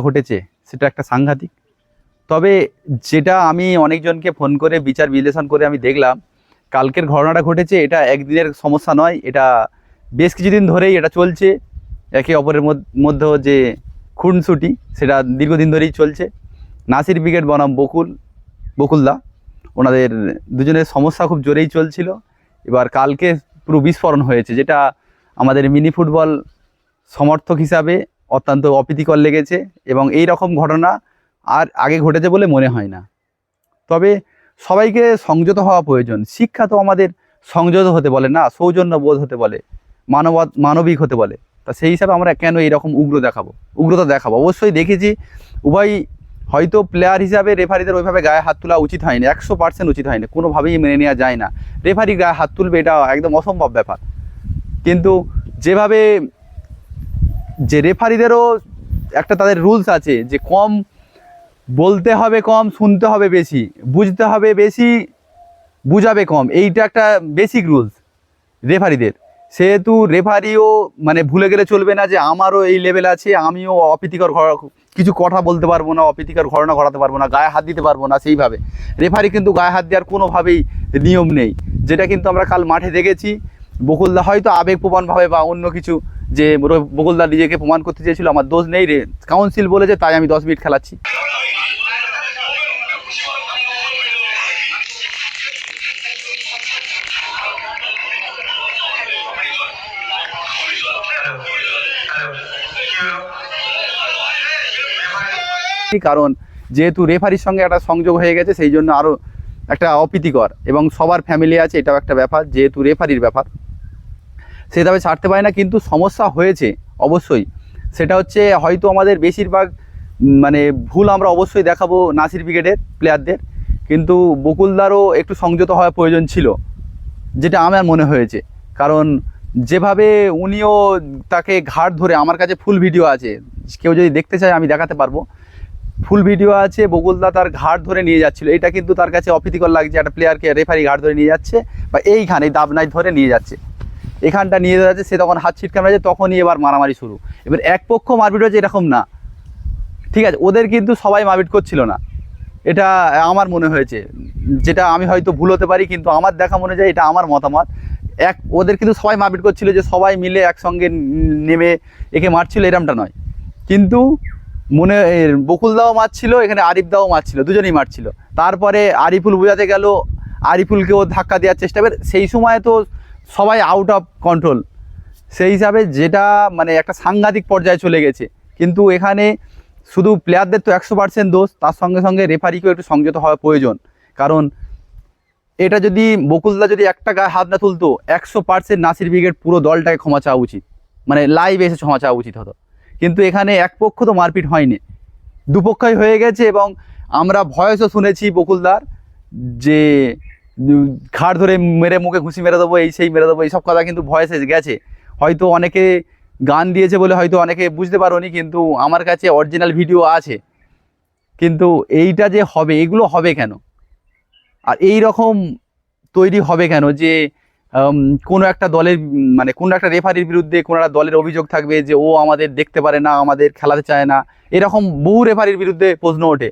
ঘটেছে, সেটা একটা সাংঘাতিক। তবে যেটা আমি অনেকজনকে ফোন করে বিচার বিশ্লেষণ করে আমি দেখলাম, কালকের ঘটনাটা ঘটেছে, এটা একদিনের সমস্যা নয়, এটা বেশ কিছুদিন ধরেই এটা চলছে। একে অপরের মধ্য- মধ্যে যে খুনসুটি, সেটা দীর্ঘদিন ধরেই চলছে। নাসির ব্রিগেড বনাম বকুল, বকুলদা, ওনাদের দুজনের সমস্যা খুব জোরেই চলছিল। এবার কালকে পুরো বিস্ফোরণ হয়েছে, যেটা আমাদের মিনি ফুটবল সমর্থক হিসাবে অত্যন্ত অপ্রীতিকর লেগেছে এবং এই রকম ঘটনা আর আগে ঘটেছে বলে মনে হয় না। তবে সবাইকে সংযত হওয়া প্রয়োজন। শিক্ষা তো আমাদের সংযত হতে বলে না সৌজন্য বোধ হতে বলে মানব মানবিক হতে বলে। তা সেই হিসাবে আমরা কেন এরকম উগ্র দেখাবো? উগ্রতা দেখাবো। অবশ্যই দেখেছি, উভয় হয়তো প্লেয়ার হিসাবে রেফারিদের ওইভাবে গায়ে হাত তোলা উচিত হয়নি, একশো পার্সেন্ট উচিত হয়নি, কোনোভাবেই মেনে নেওয়া যায় না। রেফারি গায়ে হাত তুলবে এটা একদম অসম্ভব ব্যাপার। কিন্তু যেভাবে যে রেফারিদেরও একটা তাদের রুলস আছে যে কম বলতে হবে কম, শুনতে হবে বেশি, বুঝতে হবে বেশি, বুঝাবে কম। এইটা একটা বেসিক রুলস রেফারিদের সেহেতু রেফারিও মানে ভুলে গেলে চলবে না যে আমারও এই লেভেল আছে, আমিও অপ্রীতিকর কিছু কথা বলতে পারব না, অপ্রীতিকর ঘটনা ঘটাতে পারব না, গায়ে হাত দিতে পারব না সেইভাবে। রেফারি কিন্তু গায়ে হাত দেওয়ার কোনোভাবেই নিয়ম নেই। যেটা কিন্তু আমরা কাল মাঠে দেখেছি। বকুলদা হয়তো আবেগপ্রবণভাবে বা অন্য কিছু যে র- বকুলদা নিজেকে প্রমাণ করতে চেয়েছিল, আমার দোষ নেই রে। কাউন্সিল বলেছে, তাই আমি দশ মিনিট খেলাচ্ছি। কারণ? যেহেতু রেফারির সঙ্গে একটা সংযোগ হয়ে গেছে, সেই জন্য আরও একটা অপ্রীতিকর এবং সবার ফ্যামিলি আছে, এটাও একটা ব্যাপার, যেহেতু রেফারির ব্যাপার। সেভাবে ছাড়তে পারে না, কিন্তু সমস্যা হয়েছে, অবশ্যই। সেটা হচ্ছে হয়তো আমাদের বেশিরভাগ মানে ভুল আমরা অবশ্যই দেখাবো নাসির ব্রিগেডের, প্লেয়ারদের। কিন্তু বকুলদারও একটু সংযত হওয়া প্রয়োজন ছিল, যেটা আমার মনে হয়েছে। কারণ যেভাবে উনিও তাকে ঘাট ধরে, আমার কাছে ফুল ভিডিও আছে, কেউ যদি দেখতে চায় আমি দেখাতে পারব। ফুল ভিডিও আছে, বকুলদা তার ঘাট ধরে নিয়ে যাচ্ছিল। এটা কিন্তু তার কাছে অপ্রীতিকর লাগছে, একটা প্লেয়ারকে রেফারি ঘাট ধরে নিয়ে যাচ্ছে, বা এইখানে এই দাবনায় ধরে নিয়ে যাচ্ছে। এখানটা নিয়ে যাচ্ছে, সে তখন হাত ছিটকে মেরেছে, তখনই এবার মারামারি শুরু। এবার এক পক্ষ মারপিট হয়েছে এরকম না। ঠিক আছে, ওদের কিন্তু সবাই মারপিট করছিল না। এটা আমার মনে হয়েছে। যেটা আমি হয়তো ভুল হতে পারি, কিন্তু আমার দেখা মনে যায় এটা আমার মতামত। এক, ওদের কিন্তু সবাই মারপিট করছিল যে সবাই মিলে একসঙ্গে নেমে একে মারছিল, এরমটা নয়। কিন্তু মনে বকুলদাও মারছিল, এখানে আরিফদাও মারছিল, দুজনেই মারছিল। তারপরে আরিফুল বোঝাতে গেল, আরিফুলকেও ধাক্কা দেওয়ার চেষ্টা। করে সেই সময় তো সবাই আউট অফ কন্ট্রোল সেই হিসাবে যেটা মানে একটা সাংঘাতিক পর্যায়ে চলে গেছে। কিন্তু এখানে শুধু প্লেয়ারদের তো একশো পার্সেন্ট দোষ, তার সঙ্গে সঙ্গে রেফারিকেও একটু সংযত হওয়া প্রয়োজন। কারণ এটা যদি বকুলদা যদি একটা গায়ে হাত না তুলতো, একশো পার্সেন্ট নাসির ব্রিগেড পুরো দলটাকে ক্ষমা চাওয়া উচিত। মানে লাইভ এসে ক্ষমা চাওয়া উচিত হতো। কিন্তু এখানে এক পক্ষ তো মারপিট হয়নি। দুপক্ষই হয়ে গেছে এবং আমরা ভয়েসও শুনেছি বকুলদার যে ঘাড় ধরে মেরে মুখে ঘুষি মেরে দেবো, এই সেই মেরে দেবো এইসব কথা কিন্তু ভয়েসে গেছে। হয়তো অনেকে গান দিয়েছে বলে হয়তো অনেকে বুঝতে পারোনি, কিন্তু আমার কাছে অরিজিনাল ভিডিও আছে। কিন্তু এইটা যে হবে, এগুলো হবে কেন? আর এই রকম তৈরি হবে কেন যে কোনো একটা দলের মানে কোনো একটা রেফারির বিরুদ্ধে কোনো একটা দলের অভিযোগ থাকবে যে, ও আমাদের দেখতে পারে না, আমাদের খেলাতে চায় না? এরকম বহু রেফারির বিরুদ্ধে প্রশ্ন ওঠে।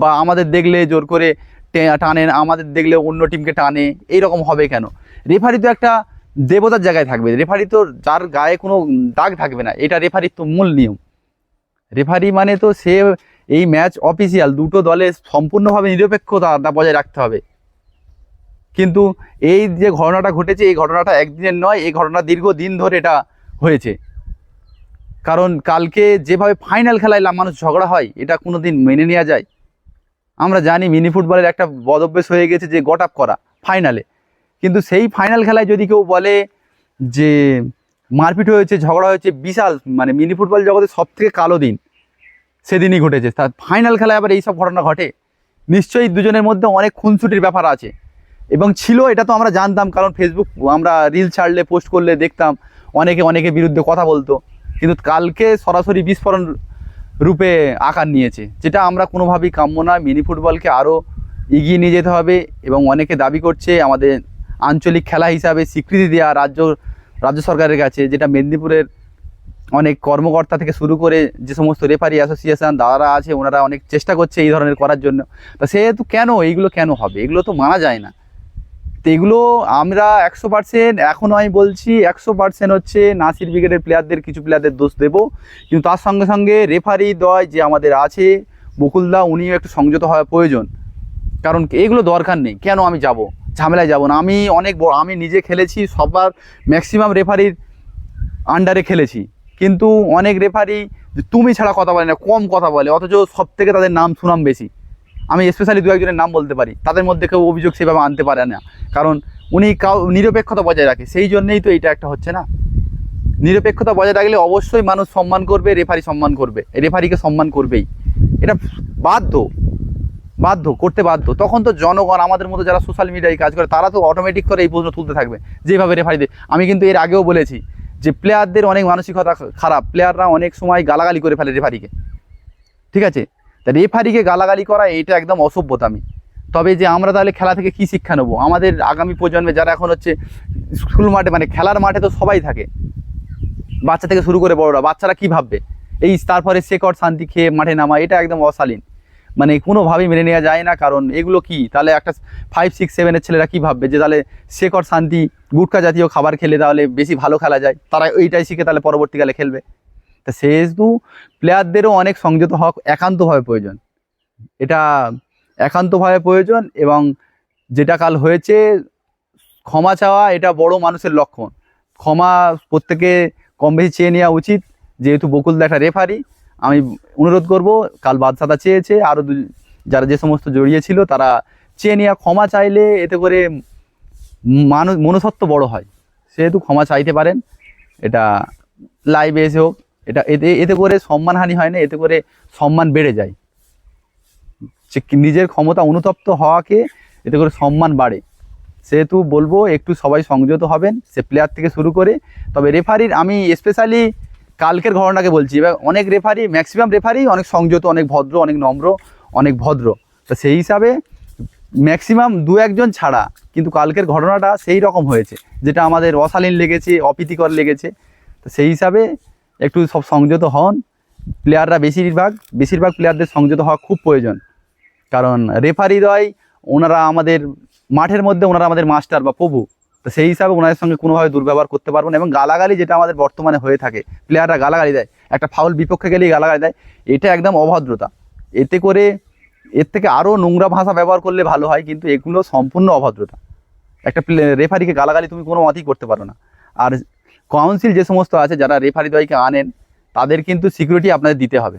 বা আমাদের দেখলে জোর করে টানেন, আমাদের দেখলে অন্য টিমকে টানে, এইরকম হবে কেন? রেফারি তো একটা দেবতার জায়গায় থাকবে। রেফারি তো যার গায়ে কোনো দাগ থাকবে না, এটা রেফারির তো মূল নিয়ম। রেফারি মানে তো সে এই ম্যাচ অফিসিয়াল, দুটো দলে সম্পূর্ণভাবে নিরপেক্ষতা বজায় রাখতে হবে। কিন্তু এই যে ঘটনাটা ঘটেছে, এই ঘটনাটা একদিনের নয়, এই ঘটনা দীর্ঘ দিন ধরে এটা হয়েছে। কারণ কালকে যেভাবে ফাইনাল খেলায় মানুষ ঝগড়া হয়, এটা কোনো দিন মেনে নেওয়া যায়। আমরা জানি মিনি ফুটবলের একটা বদভ্যাস হয়ে গেছে যে গট আপ করা ফাইনালে কিন্তু সেই ফাইনাল খেলায় যদি কেউ বলে যে মারপিট হয়েছে, ঝগড়া হয়েছে, বিশাল মানে মিনি ফুটবল জগতে সব থেকে কালো দিন, সেদিনই ঘটেছে। তার ফাইনাল খেলায় আবার এইসব ঘটনা ঘটে। নিশ্চয়ই দুজনের মধ্যে অনেক খুনসুটির ব্যাপার আছে। এবং ছিল, এটা তো আমরা জানতাম, কারণ ফেসবুক আমরা রিল ছাড়লে পোস্ট করলে দেখতাম, অনেকে অনেকের বিরুদ্ধে কথা বলতো। কিন্তু কালকে সরাসরি বিস্ফোরণ রূপে আকার নিয়েছে, যেটা আমরা কোনোভাবেই কাম্য না। মিনি ফুটবলকে আরও এগিয়ে নিয়ে যেতে হবে এবং অনেকে দাবি করছে আমাদের আঞ্চলিক খেলা হিসাবে স্বীকৃতি দেওয়া রাজ্য রাজ্য সরকারের কাছে, যেটা মেদিনীপুরের অনেক কর্মকর্তা থেকে শুরু করে যে সমস্ত রেফারি অ্যাসোসিয়েশন দাদারা আছে, ওনারা অনেক চেষ্টা করছে এই ধরনের করার জন্য। তা সেহেতু কেন? এইগুলো কেন হবে? এগুলো তো মানা যায় না। তো এগুলো আমরা একশো পার্সেন্ট এখনও আমি বলছি একশো পার্সেন্ট হচ্ছে নাসির ব্রিগেডের প্লেয়ারদের কিছু প্লেয়ারদের দোষ দেবো। কিন্তু তার সঙ্গে সঙ্গে রেফারি দয় যে আমাদের আছে, বকুলদা, উনিও একটু সংযত হওয়া প্রয়োজন। কারণ এগুলো দরকার নেই। কেন আমি যাব? ঝামেলায় যাব না। আমি অনেক বড় আমি নিজে খেলেছি, সবার ম্যাক্সিমাম রেফারির আন্ডারে খেলেছি। কিন্তু অনেক রেফারি তুমি ছাড়া কথা বলে না, কম কথা বলে। অথচ সব থেকে তাদের নাম সুনাম বেশি। আমি স্পেশালি দু একজনের নাম বলতে পারি। তাদের মধ্যে কেউ অভিযোগ সেভাবে আনতে পারে না। কারণ উনি কাউ, নিরপেক্ষতা বজায় রাখে। সেই জন্যেই তো এটা একটা হচ্ছে না। নিরপেক্ষতা বজায় রাখলে অবশ্যই মানুষ সম্মান করবে রেফারি সম্মান করবে। রেফারিকে সম্মান করবেই। এটা বাধ্য। বাধ্য, করতে বাধ্য। তখন তো জনগণ, আমাদের মতো যারা সোশ্যাল মিডিয়ায় কাজ করে, তারা তো অটোমেটিক করে এই প্রশ্ন তুলতে থাকবে। যেভাবে রেফারিদের আমি কিন্তু এর আগেও বলেছি যে প্লেয়ারদের অনেক মানসিকতা খারাপ। প্লেয়াররা অনেক সময় গালাগালি করে ফেলে রেফারিকে ঠিক আছে? রেফারিকে গালাগালি করা এটা একদম অসভ্যতামি তবে যে আমরা তাহলে খেলা থেকে কি শিক্ষা নেব? আমাদের আগামী প্রজন্মে যারা এখন হচ্ছে স্কুল মাঠে মানে খেলার মাঠে তো সবাই থাকে। বাচ্চা থেকে শুরু করে বড়রা, বাচ্চারা কি ভাববে? এই তারপরে শেকড় শান্তি খেয়ে মাঠে নামা, এটা একদম অশালীন। মানে কোনোভাবেই মেনে নেওয়া যায় না, কারণ এগুলো কি? তাহলে একটা ফাইভ সিক্স সেভেনের ছেলেরা কি ভাববে? যে তাহলে শেকড় শান্তি, গুটকা জাতীয় খাবার খেলে তাহলে বেশি ভালো খেলা যায়। তারা এইটাই শিখে তাহলে পরবর্তীকালে খেলবে। তা সেহেতু প্লেয়ারদেরও অনেক সংযত হওয়া একান্তভাবে প্রয়োজন। এটা একান্তভাবে প্রয়োজন এবং যেটা কাল হয়েছে, ক্ষমা চাওয়া এটা বড় মানুষের লক্ষণ। ক্ষমা প্রত্যেকে কম বেশি চেয়ে নেওয়া উচিত। যেহেতু বকুলদা একটা রেফারি আমি অনুরোধ করব, কাল বাদশাদা চেয়েছে আরও যারা যে সমস্ত জড়িয়ে ছিল তারা চেয়ে নেওয়া, ক্ষমা চাইলে এতে করে মানুষ, মনুষ্যত্ব বড় হয়। সেহেতু ক্ষমা চাইতে পারেন, এটা লাইভে এসে হোক। এটা এতে এতে করে সম্মানহানি হয় না, এতে করে সম্মান বেড়ে যায়। যে নিজের ক্ষমতা অনুতপ্ত হওয়াকে এতে করে সম্মান বাড়ে। সেহেতু বলব, একটু সবাই সংযত হবেন, সে প্লেয়ার থেকে শুরু করে। তবে রেফারির আমি স্পেশালি কালকের ঘটনাকে বলছি, এবার অনেক রেফারি ম্যাক্সিমাম রেফারি অনেক সংযত, অনেক ভদ্র, অনেক নম্র, অনেক ভদ্র। তো সেই হিসাবে ম্যাক্সিমাম দু একজন ছাড়া, কিন্তু কালকের ঘটনাটা সেই রকম হয়েছে, যেটা আমাদের অশালীন লেগেছে, অপ্রীতিকর লেগেছে। তো সেই হিসাবে একটু সব সংযত হন। প্লেয়াররা বেশিরভাগ বেশিরভাগ প্লেয়ারদের সংযত হওয়া খুব প্রয়োজন। কারণ রেফারিদয় ওনারা আমাদের মাঠের মধ্যে ওনারা আমাদের মাস্টার বা প্রভু। তো সেই হিসাবে ওনাদের সঙ্গে কোনোভাবে দুর্ব্যবহার করতে পারব না এবং গালাগালি যেটা আমাদের বর্তমানে হয়ে থাকে প্লেয়াররা গালাগালি দেয়। একটা ফাউল বিপক্ষে গেলেই গালাগালি দেয়। এটা একদম অভদ্রতা। এতে করে এর থেকে আরও নোংরা ভাষা ব্যবহার করলে ভালো হয়, কিন্তু এগুলো সম্পূর্ণ অভদ্রতা। একটা রেফারিকে গালাগালি তুমি কোনো মতেই করতে পারো না। আর কাউন্সিল যে সমস্ত আছে যারা রেফারি দয়কে আনেন তাদের কিন্তু সিকিউরিটি আপনাদের দিতে হবে।